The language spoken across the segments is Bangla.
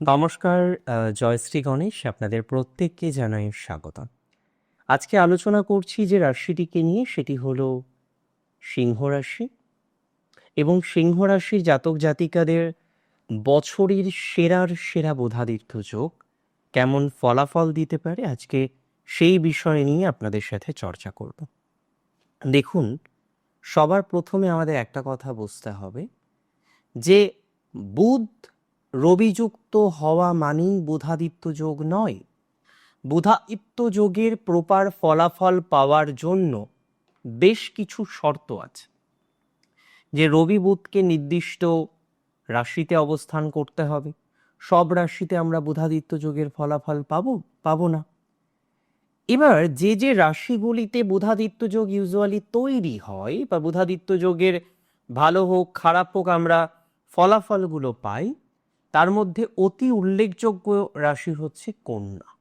নমস্কার জয়শ্রী গণেশ, আপনাদের প্রত্যেককে জানাই স্বাগত আজকে আলোচনা করছি যে রাশিটিকে নিয়ে, সেটি হলো সিংহ রাশি এবং সিংহ রাশির জাতক জাতিকাদের বছরের সেরার সেরা বোধাদিত্য যোগ কেমন ফলাফল দিতে পারে, আজকে সেই বিষয় নিয়ে আপনাদের সাথে চর্চা করব। দেখুন, সবার প্রথমে আমাদের একটা কথা বুঝতে হবে যে বুধ রবিযুক্ত হওয়া মানেই বুধাদিত্য যোগ নয়। বুধাদিত্য যোগের প্রপার ফলাফল পাওয়ার জন্য বেশ কিছু শর্ত আছে। যে রবি বুধকে নির্দিষ্ট রাশিতে অবস্থান করতে হবে। সব রাশিতে আমরা বুধাদিত্য যোগের ফলাফল পাবো পাবো না। এবার যে যে রাশিগুলিতে বুধাদিত্য যোগ ইউজুয়ালি তৈরি হয় বা বুধাদিত্য যোগের ভালো হোক, খারাপ হোক আমরা ফলাফলগুলো পাই তার মধ্যে অতি উল্লেখযোগ্য রাশি হচ্ছে কন্যা।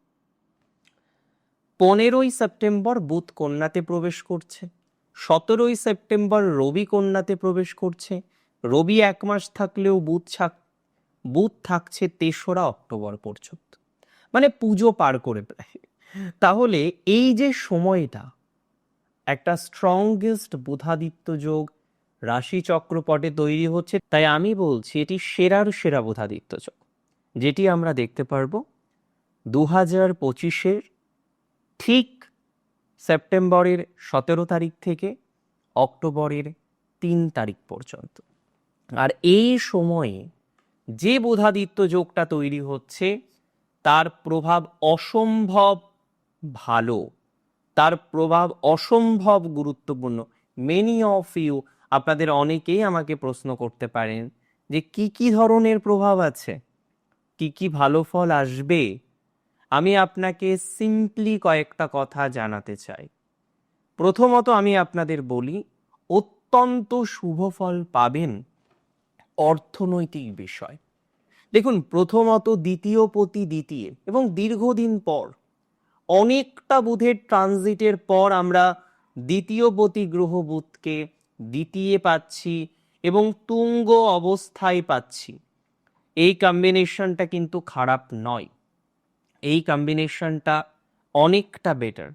পনেরোই সেপ্টেম্বর বুধ কন্যাতে প্রবেশ করছে, সতেরোই সেপ্টেম্বর রবি কন্যাতে প্রবেশ করছে, রবি এক মাস থাকলেও বুধ বুধ থাকছে তেসরা অক্টোবর পর্যন্ত। মানে পুজো পার করে প্রায়। তাহলে এই যে সময়টা, একটা স্ট্রংগেস্ট বুধাদিত্য যোগ রাশি চক্রপটে তৈরি হচ্ছে, তাই আমি বলছি এটি সেরার সেরা বোধাদিত্য যোগ যেটি আমরা দেখতে পারব দু হাজার পঁচিশের ঠিক সেপ্টেম্বরের সতেরো তারিখ থেকে অক্টোবরের তিন তারিখ পর্যন্ত। আর এই সময়ে যে বোধাদিত্য যোগটা তৈরি হচ্ছে, তার প্রভাব অসম্ভব ভালো, তার প্রভাব অসম্ভব গুরুত্বপূর্ণ। মেনি অফ ইউ আপনাদের অনেকেই আমাকে প্রশ্ন করতে পারেন যে কি কি ধরনের প্রভাব আছে? কি কি ভালো ফল আসবে? আমি আপনাকে সিম্পলি কয়েকটা কথা জানাতে চাই। প্রথমত আমি আপনাদের বলি, অত্যন্ত শুভ ফল পাবেন অর্থনৈতিক বিষয়। দেখুন, প্রথমত দ্বিতীয় পতি দ্বিতীয় এবং দীর্ঘদিন পর, অনেকটা বুধের ট্রানজিটের পর আমরা দ্বিতীয় পতি গ্রহ বুধকে দ্বিতীয় পাচ্ছি এবং তুঙ্গ অবস্থায় পাচ্ছি। এই কম্বিনেশনটা কিন্তু খারাপ নয়। এই কম্বিনেশনটা অনেকটা বেটার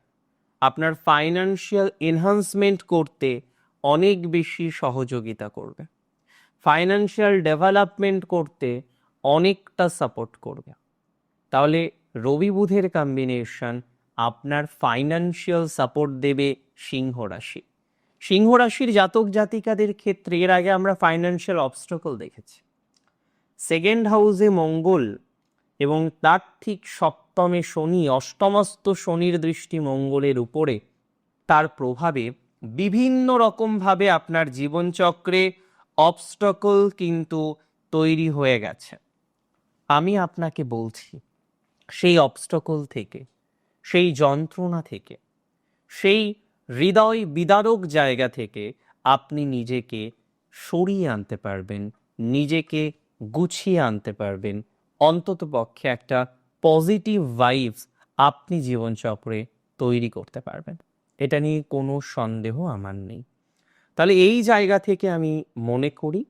আপনার ফাইন্যান্সিয়াল এনহান্সমেন্ট করতে অনেক বেশি সহযোগিতা করবে। ফাইন্যান্সিয়াল ডেভেলপমেন্ট করতে অনেকটা সাপোর্ট করবে। তাহলে রবি বুধের কম্বিনেশন আপনার ফাইন্যান্সিয়াল সাপোর্ট দেবে সিংহ রাশি। সিংহ রাশির জাতক জাতিকাদের ক্ষেত্রে এর আগে আমরা ফাইন্যান্সিয়াল অবস্ট্রাকল দেখেছি। সেকেন্ড হাউসে মঙ্গল এবং তার ঠিক সপ্তমে শনি অষ্টমস্ত শনির দৃষ্টি মঙ্গলের উপরে। তার প্রভাবে বিভিন্ন রকমভাবে আপনার জীবনচক্রে অবস্টকল কিন্তু তৈরি হয়ে গেছে। আমি আপনাকে বলছি, সেই অবস্টকল থেকে, সেই যন্ত্রণা থেকে, সেই হৃদয় বিদারক জায়গা থেকে আপনি নিজেকে সরিয়ে আনতে পারবেন, নিজেকে গুছিয়ে আনতে পারবেন। অন্তত পক্ষে একটা পজিটিভ ভাইবস আপনি জীবনচক্রে তৈরি করতে পারবেন। এটা নিয়ে কোনো সন্দেহ আমার নেই। তাহলে এই জায়গা থেকে আমি মনে করি,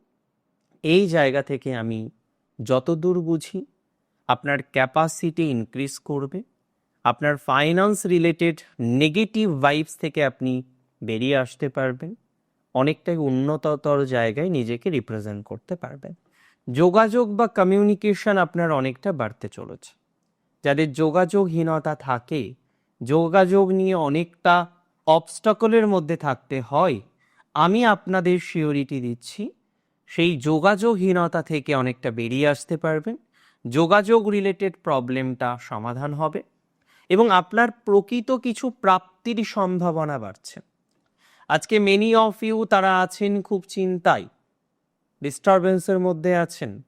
এই জায়গা থেকে আমি যতদূর বুঝি, আপনার ক্যাপাসিটি ইনক্রিজ করবে। আপনার ফাইন্যান্স রিলেটেড নেগেটিভ ভাইবস থেকে আপনি বেরিয়ে আসতে পারবেন। অনেকটাই উন্নততর জায়গায় নিজেকে রিপ্রেজেন্ট করতে পারবেন। যোগাযোগ বা কমিউনিকেশন আপনার অনেকটা বাড়তে চলেছে। যাদের যোগাযোগহীনতা থাকে, যোগাযোগ নিয়ে অনেকটা অবস্টাকলের মধ্যে থাকতে হয়, আমি আপনাদের সিওরিটি দিচ্ছি, সেই যোগাযোগহীনতা থেকে অনেকটা বেরিয়ে আসতে পারবেন। যোগাযোগ রিলেটেড প্রবলেমটা সমাধান হবে। এবং আপনার প্রকৃত কিছু প্রাপ্তির সম্ভাবনা বাড়ছে। আজকে মেনি অফ ইউ তারা আছেন খুব চিন্তায় ডিস্টারবেন্সের মধ্যে আছেন।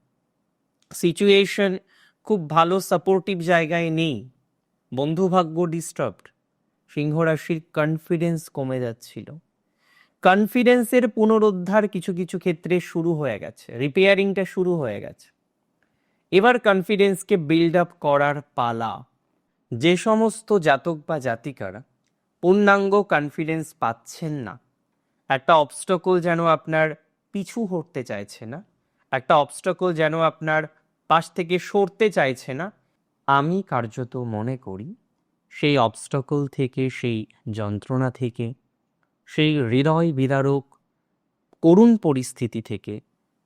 সিচুয়েশন খুব ভালো সাপোর্টিভ জায়গায় নেই, বন্ধুভাগ্য ডিস্টার্বড সিংহ রাশির কনফিডেন্স কমে যাচ্ছিল। কনফিডেন্সের পুনরুদ্ধার কিছু কিছু ক্ষেত্রে শুরু হয়ে গেছে রিপেয়ারিংটা শুরু হয়ে গেছে। এবার কনফিডেন্সকে বিল্ড আপ করার পালা। যে সমস্ত জাতক বা জাতিকারা পূর্ণাঙ্গ কনফিডেন্স পাচ্ছেন না, একটা অবস্টকল যেন আপনার পিছু হটতে চাইছে না, একটা অবস্টকল যেন আপনার পাশ থেকে সরতে চাইছে না, আমি কার্যত মনে করি সেই অবস্টকল থেকে, সেই যন্ত্রণা থেকে, সেই হৃদয় বিদারক, করুণ পরিস্থিতি থেকে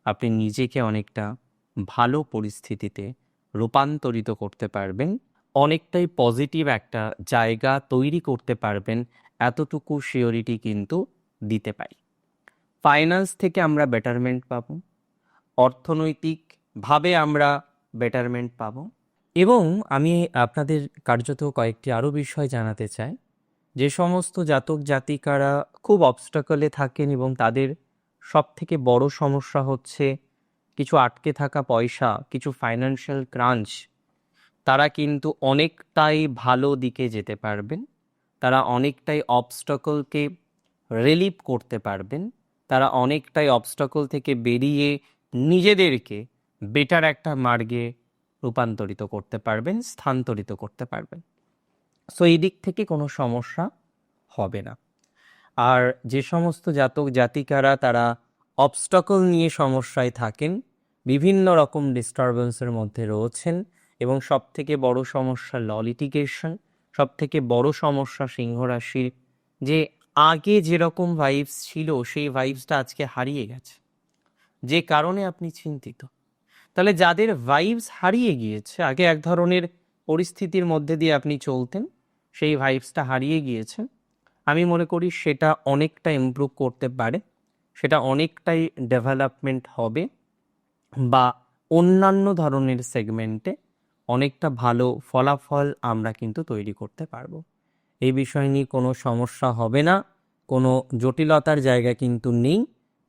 আপনি নিজেকে অনেকটা ভালো পরিস্থিতিতে রূপান্তরিত করতে পারবেন। অনেকটাই পজিটিভ একটা জায়গা তৈরি করতে পারবেন, এতটুকু শিওরিটি কিন্তু দিতে পারি। ফাইন্যান্স থেকে আমরা বেটারমেন্ট পাবো, অর্থনৈতিকভাবে আমরা বেটারমেন্ট পাবো এবং আমি আপনাদের কার্যত কয়েকটি আরও বিষয় জানাতে চাই। যে সমস্ত জাতক জাতিকারা খুব অবস্টাকলে থাকেন এবং তাদের সব থেকে বড় সমস্যা হচ্ছে কিছু আটকে থাকা পয়সা, কিছু ফাইন্যান্সিয়াল ক্রাঞ্চ তারা কিন্তু অনেকটাই ভালো দিকে যেতে পারবেন। তারা অনেকটাই অবস্টকলকে রিলিভ করতে পারবেন। তারা অনেকটাই অবস্টকল থেকে বেরিয়ে নিজেদেরকে বেটার একটা মার্গে রূপান্তরিত করতে পারবেন, স্থানান্তরিত করতে পারবেন। সো এই দিক থেকে কোনো সমস্যা হবে না। আর যে সমস্ত জাতক জাতিকারা তারা অবস্টকল নিয়ে সমস্যায় থাকেন, বিভিন্ন রকম ডিস্টারবেন্সের মধ্যে রয়েছেন এবং সব থেকে বড় সমস্যা ল লিটিগেশন সব থেকে বড় সমস্যা সিংহ রাশির যে আগে যেরকম ভাইবস ছিল, সেই ভাইবসটা আজকে হারিয়ে গেছে। যে কারণে আপনি চিন্তিত। তাহলে যাদের ভাইবস হারিয়ে গিয়েছে, আগে এক ধরনের পরিস্থিতির মধ্যে দিয়ে আপনি চলতেন, সেই ভাইবসটা হারিয়ে গিয়েছে। আমি মনে করি সেটা অনেকটা ইমপ্রুভ করতে পারে, সেটা অনেকটাই ডেভেলপমেন্ট হবে, বা অন্যান্য ধরনের সেগমেন্টে অনেকটা ভালো ফলাফল আমরা কিন্তু তৈরি করতে পারব। এই বিষয় নিয়ে কোনো সমস্যা হবে না, কোনো জটিলতার জায়গা কিন্তু নেই,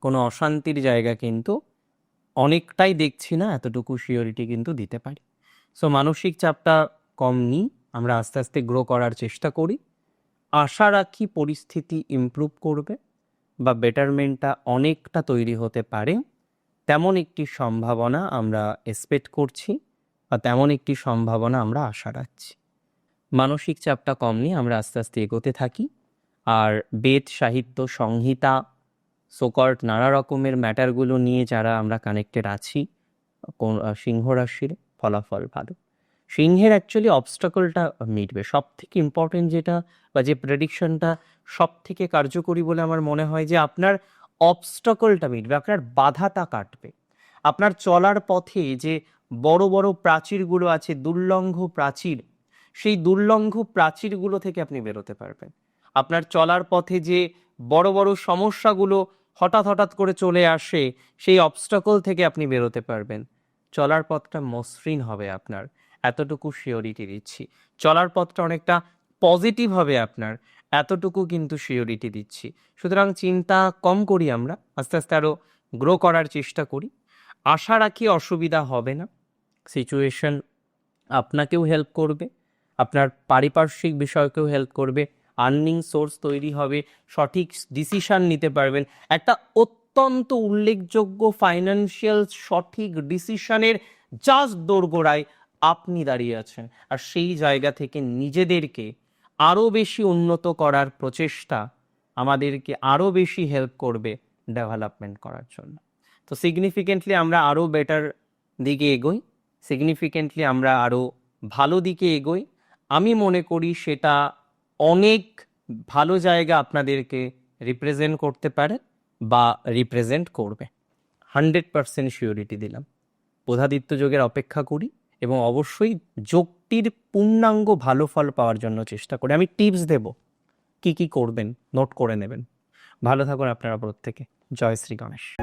কোনো অশান্তির জায়গা কিন্তু অনেকটাই দেখছি না, এতটুকু শিওরিটি কিন্তু দিতে পারি। সো মানসিক চাপটা কম নিই, আমরা আস্তে আস্তে গ্রো করার চেষ্টা করি। আশা রাখি পরিস্থিতি ইমপ্রুভ করবে বা বেটারমেন্টটা অনেকটা তৈরি হতে পারে, তেমন একটি সম্ভাবনা আমরা এক্সপেক্ট করছি। বা তেমন একটি সম্ভাবনা আমরা আশা রাখছি। মানসিক চাপটা কম নিয়ে আমরা আস্তে আস্তে এগোতে থাকি। আর বেদ, সাহিত্য, সংহিতা সোকর্ট নানা রকমের ম্যাটারগুলো নিয়ে যারা আমরা কানেক্টেড আছি সিংহ রাশির ফলাফল ভালো। সিংহের অ্যাকচুয়ালি অবস্টাকলটা মিটবে। সব থেকে ইম্পর্টেন্ট যেটা বা যে প্রেডিকশনটা সব থেকে কার্যকরী বলে আমার মনে হয় যে আপনার অবস্টাকলটা মিটবে, আপনার বাধাটা কাটবে। আপনার চলার পথে যে বড় বড় প্রাচীরগুলো আছে, দুর্লঙ্ঘ প্রাচীর। সেই দুর্লঙ্ঘ প্রাচীরগুলো থেকে আপনি বেরোতে পারবেন। আপনার চলার পথে যে বড় বড় সমস্যাগুলো হঠাৎ হঠাৎ করে চলে আসে, সেই অবস্টাকল থেকে আপনি বেরোতে পারবেন। চলার পথটা মসৃণ হবে আপনার। এতটুকু শিওরিটি দিচ্ছি। চলার পথটা অনেকটা পজিটিভ হবে আপনার। এতটুকু কিন্তু শিওরিটি দিচ্ছি। সুতরাং চিন্তা কম করি আমরা, আস্তে আস্তে আরও গ্রো করার চেষ্টা করি। আশা রাখি অসুবিধা হবে না। সিচুয়েশন আপনাকেও হেল্প করবে, আপনার পারিপার্শ্বিক বিষয়কেও হেল্প করবে আর্নিং সোর্স তৈরি হবে, সঠিক ডিসিশান নিতে পারবেন। একটা অত্যন্ত উল্লেখযোগ্য ফাইন্যান্সিয়াল সঠিক ডিসিশনের জাস্ট দোরগোড়ায় আপনি দাঁড়িয়ে আছেন। আর সেই জায়গা থেকে নিজেদেরকে আরও বেশি উন্নত করার প্রচেষ্টা আমাদেরকে আরও বেশি হেল্প করবে ডেভেলপমেন্ট করার জন্য। তো সিগনিফিকেন্টলি আমরা আরও বেটার দিকে এগোই। সিগনিফিকেন্টলি আমরা আরও ভালো দিকে এগোই। আমি মনে করি সেটা অনেক ভালো জায়গা আপনাদেরকে রিপ্রেজেন্ট করতে পারে বা রিপ্রেজেন্ট করবে। হান্ড্রেড পারসেন্ট শিওরিটি দিলাম। বোধাদিত্য যোগের অপেক্ষা করি এবং অবশ্যই যোগটির পূর্ণাঙ্গ ভালো ফল পাওয়ার জন্য চেষ্টা করি। আমি টিপস দেব। কি কি করবেন? নোট করে নেবেন। ভালো থাকুন আপনারা প্রত্যেকে। জয় শ্রী গণেশ।